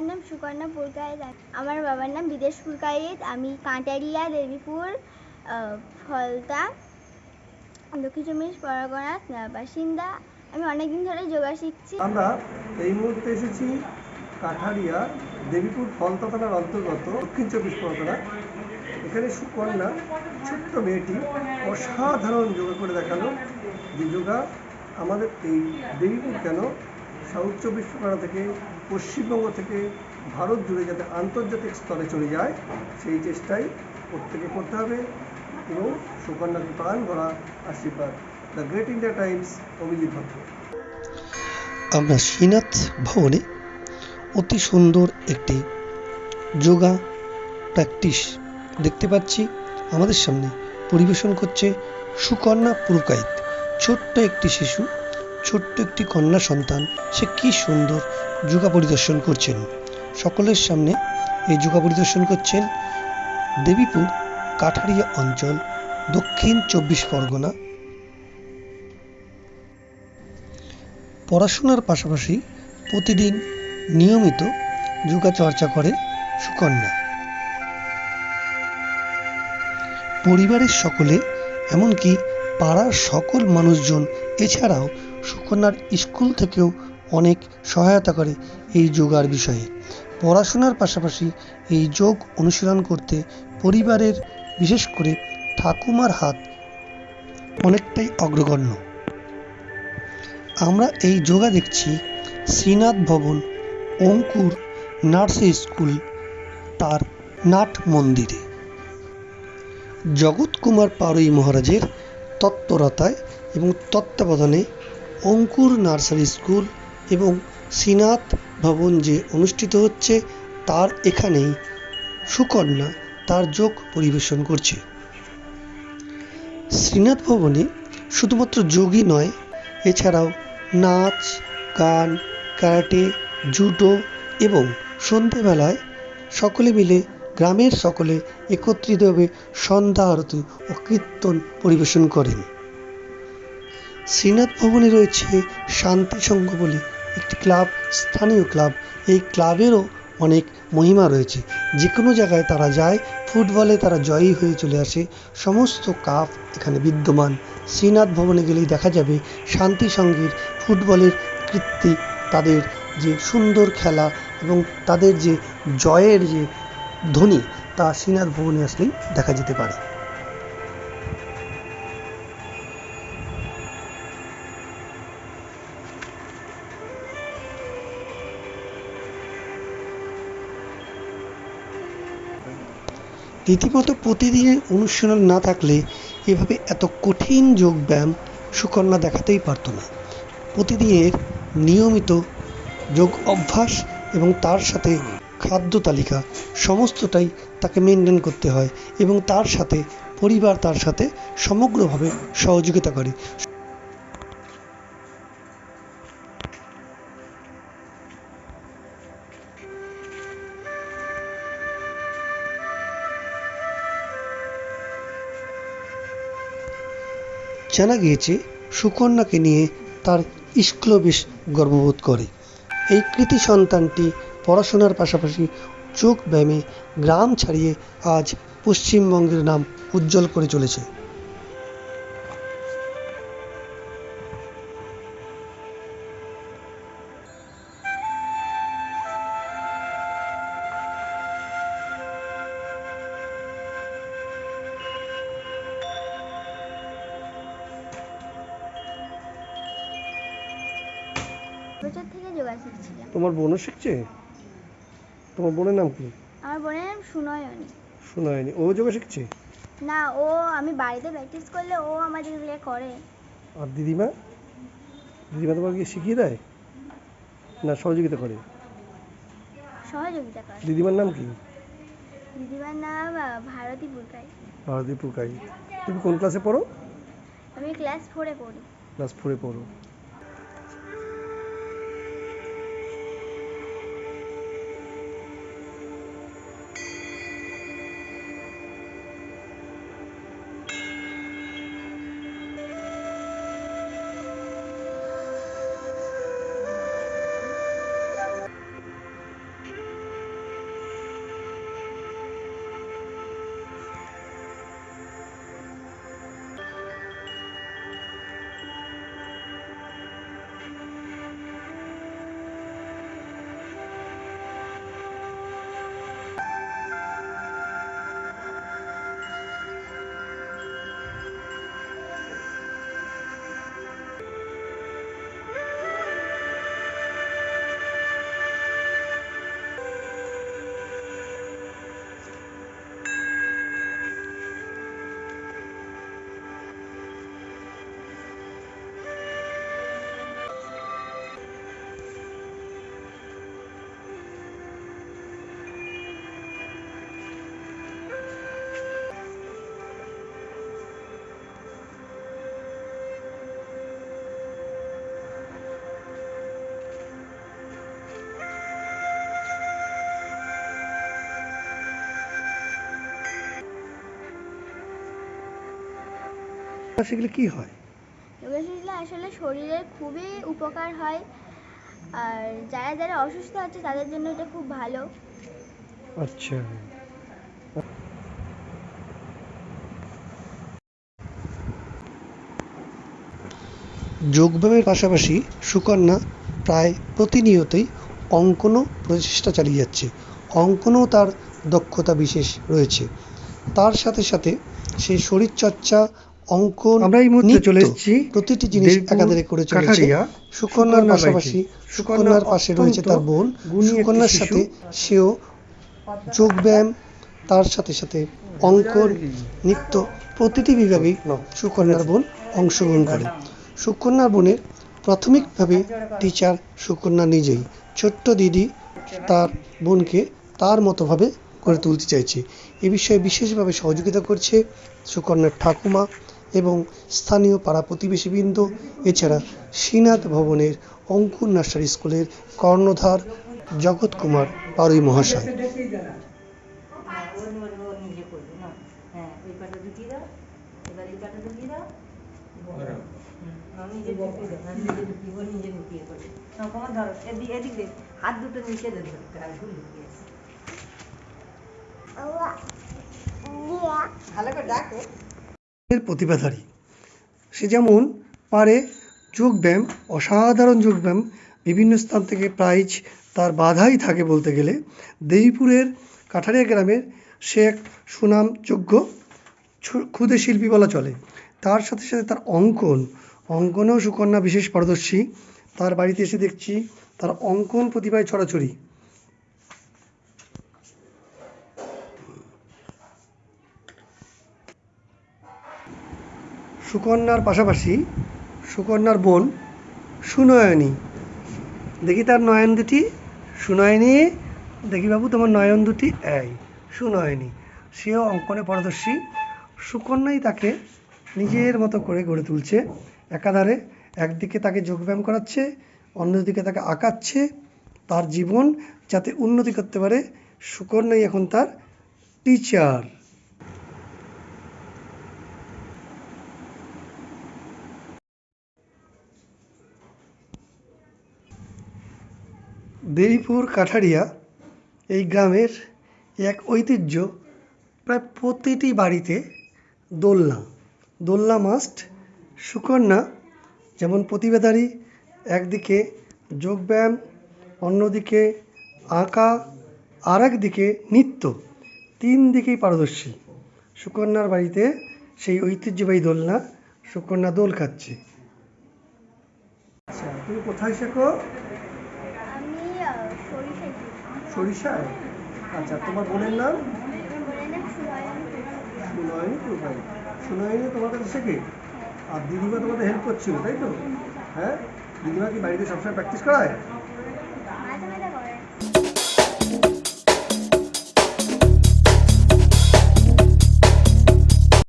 বাবার নাম সুকন্যা পুরকায়েত আমার বাবার নাম বিদেশ পুরকায়েত। আমি কাঁটারিয়া, দেবীপুর ফলতা দক্ষিণ চব্বিশ পরগনার বাসিন্দা। আমি অনেকদিন ধরে যোগা শিখছি। আমরা এই মুহূর্তে এসেছি কাঠারিয়া, দেবীপুর ফলতা থানার অন্তর্গত দক্ষিণ চব্বিশ পরগনা। এখানে সুকন্যা ছোট্ট মেয়েটি অসাধারণ যোগা করে দেখাল যে যোগা আমাদের এই দেবীপুর কেন? সাউথ চব্বিশ পরগনা থেকে পশ্চিমবঙ্গ থেকে ভারত জুড়ে যাতে আন্তর্জাতিক স্তরে চলে যায়, সেই চেষ্টাই প্রত্যেকে করতে হবে এবং সুকন্যাকে প্রাণ ভরা আশীর্বাদ। The Great India Times Abhijit Bhatt. আমরা শ্রীনাথ ভবনে অতি সুন্দর একটি যোগা প্র্যাকটিস দেখতে পাচ্ছি। আমাদের সামনে পরিবেশন করছে সুকন্যা পুরকাইত, ছোট্ট একটি শিশু। ছোট্ট একটি কন্যা সন্তান। সে কি সুন্দর যোগা পরিদর্শন করছেন। সকলের সামনে এই যোগা পরিদর্শন করছেন দেবীপুর কাঠারিয়া অঞ্চল, দক্ষিণ চব্বিশ পরগনা। পড়াশোনার পাশাপাশি প্রতিদিন নিয়মিত যোগা চর্চা করে সুকন্যা। পরিবারের সকলে, এমনকি পাড়ার সকল মানুষজন এছাড়াও সুকন্যার স্কুল থেকেও অনেক সহায়তা করে এই যোগার বিষয়ে। পড়াশোনার পাশাপাশি এই যোগ অনুশীলন করতে পরিবারের, বিশেষ করে ঠাকুমার হাত অনেকটাই অগ্রগণ্য। আমরা এই যোগা দেখছি শ্রীনাথ ভবন, অঙ্কুর নার্সারি স্কুল, তার নাট মন্দিরে। জগৎ কুমার পারুই মহারাজের তত্পরতায় এবং তত্ত্বাবধানে অঙ্কুর নার্সারি স্কুল এবং শ্রীনাথ ভবন যে অনুষ্ঠিত হচ্ছে, তার এখানেই সুকন্যা তার যোগ পরিবেশন করছে। শ্রীনাথ ভবনে শুধুমাত্র যোগই নয়, এছাড়াও নাচ, গান, ক্যারাটে, জুডো এবং সন্ধেবেলায় সকলে মিলে, গ্রামের সকলে একত্রিতভাবে সন্ধ্যা আরতি ও কীর্তন পরিবেশন করেন। শ্রীনাথ ভবনে রয়েছে শান্তি সংঘ বলে একটি ক্লাব, স্থানীয় ক্লাব। এই ক্লাবেরও অনেক মহিমা রয়েছে। যে কোনো জায়গায় তারা যায়, ফুটবলে তারা জয়ী হয়ে চলে আসে। সমস্ত কাপ এখানে বিদ্যমান। শ্রীনাথ ভবনে গেলেই দেখা যাবে শান্তি সংঘের ফুটবলের কৃত্তি তাদের যে সুন্দর খেলা এবং তাদের যে জয়ের যে ধ্বনি, তা শ্রীনাথ ভবনে আসলেই দেখা যেতে পারে। রীতিমতো প্রতিদিনের অনুশীলন না থাকলে এভাবে এত কঠিন যোগব্যায়াম সুকন্যা দেখাতেই পারতো না। প্রতিদিনের নিয়মিত যোগ অভ্যাস এবং তার সাথে খাদ্য তালিকা সমস্তটাই তাকে মেনটেন করতে হয় এবং তার সাথে পরিবার তার সাথে সমগ্রভাবে সহযোগিতা করে। জানা গিয়েছে, সুকন্যাকে নিয়ে তার স্কুলও বেশ গর্ববোধ করে। এই কৃতি সন্তানটি পড়াশোনার পাশাপাশি চোখ ব্যায়ামে গ্রাম ছাড়িয়ে আজ পশ্চিমবঙ্গের নাম উজ্জ্বল করে চলেছে। বছর থেকে যোগা শিখছিলাম তোমার বোনও শিখছে? তোমার বোনের নাম কি? আমার বোনের নাম সুনয়নী। শোনা হয়নি ও যোগা শিখছে? না ও আমি বাড়িতে প্র্যাকটিস করলে ও আমাদের দিকে করে। আর দিদিমা? দিদিমা তোমাকে কি শিখিয়ে দেয়? না সহযোগিতা করে? সহযোগিতা করে। দিদিমার নাম কি? দিদিমার নাম ভারতী পুরকাই। ভারতী পুকাই তুমি কোন ক্লাসে পড়ো? আমি ক্লাস ফোরে পড়ি। ক্লাস ফোরে পড়ো। সেগুলো কি হয়? যোগা শিখলে আসলে শরীরের খুবই উপকার হয়। আর যারা যারা অসুস্থ আছে তাদের জন্য এটা খুব ভালো। আচ্ছা। যোগব্যায়ামের পাশাপাশি সুকন্যা প্রায় প্রতিনিয়তই অঙ্কনও প্রচেষ্টা চালিয়ে যাচ্ছে। অঙ্কনেও তার দক্ষতা বিশেষ রয়েছে। তার সাথে সাথে সে শরীরচর্চা অঙ্কন আমরা এই মুহূর্তে চলে এসেছি প্রতিটি জিনিস একাধারে করে চলেছে। সুকন্যার পাশাপাশি। সুকন্যার পাশে রয়েছে তার বোন। সুকন্যার সাথে সেও যোগব্যায়াম তার সাথে সাথে অঙ্কন নৃত্য প্রতিটি বিভাগেই সুকন্যার বোন অংশগ্রহণ করে। সুকন্যার বোনের প্রাথমিকভাবে টিচার সুকন্যা নিজেই। ছোট্ট দিদি তার বোনকে তার মতোভাবে করে তুলতে চাইছে। এ বিষয়ে বিশেষভাবে সহযোগিতা করছে সুকন্যার ঠাকুমা। এবং স্থানীয় পাড়া প্রতিবেশীবৃন্দ এছাড়া শ্রীনাথ ভবনের অঙ্কুর নার্সারি স্কুলের কর্ণধার জগৎ কুমার পারুই মহাশয় হাত দুটো নিচে ধরতে ভুল আছে। ভালো করে ডাকো প্রতিভাধারী। সে যেমন পারে যোগব্যায়াম, অসাধারণ যোগব্যায়াম, বিভিন্ন স্থান থেকে প্রাইজ তার বাধাই থাকে বলতে গেলে। দেবীপুরের কাঠারিয়া গ্রামের সে এক সুনামযোগ্য ক্ষুদে শিল্পী বলা চলে। তার সাথে সাথে তার অঙ্কন, অঙ্কনেও সুকন্যা বিশেষ পারদর্শী। তার বাড়িতে এসে দেখছি তার অঙ্কন প্রতিভায় ছড়াছড়ি। সুকন্যার পাশাপাশি সুকন্যার বোন সুনয়নী। দেখি তার নয়ন দুটি। সুনয়নী, দেখি বাবু, তোমার নয়ন দুটি। এই, সুনয়নী। সেও অঙ্কনে পারদর্শী। সুকন্যাই তাকে নিজের মতো করে গড়ে তুলছে। একাধারে একদিকে তাকে যোগব্যায়াম করাচ্ছে, অন্যদিকে তাকে আঁকাচ্ছে তার জীবন যাতে উন্নতি করতে পারে। সুকন্যাই এখন তার টিচার দেবীপুর, কাঠারিয়া এই গ্রামের এক ঐতিহ্য। প্রায় প্রতিটি বাড়িতে দোলনা। দোলনা মাস্ট সুকন্যা যেমন প্রতিবেদারী, একদিকে যোগব্যায়াম, অন্যদিকে আঁকা আর একদিকে নৃত্য। তিন দিকেই পারদর্শী। সুকন্যার বাড়িতে সেই ঐতিহ্যবাহী দোলনা সুকন্যা দোল খাচ্ছে। আচ্ছা তুমি কোথায় শেখো আমি আহ, সরিষা শিখি। সরিষায়? আচ্ছা তোমার বোনের নাম? সুনয়নী সুনয়নী তোমার কাছে শেখে আর দিদিমা তোমাদের হেল্প করছিল, তাই তো? হ্যাঁ? দিদিমা কি বাড়িতে সবসময় প্র্যাকটিস করায়?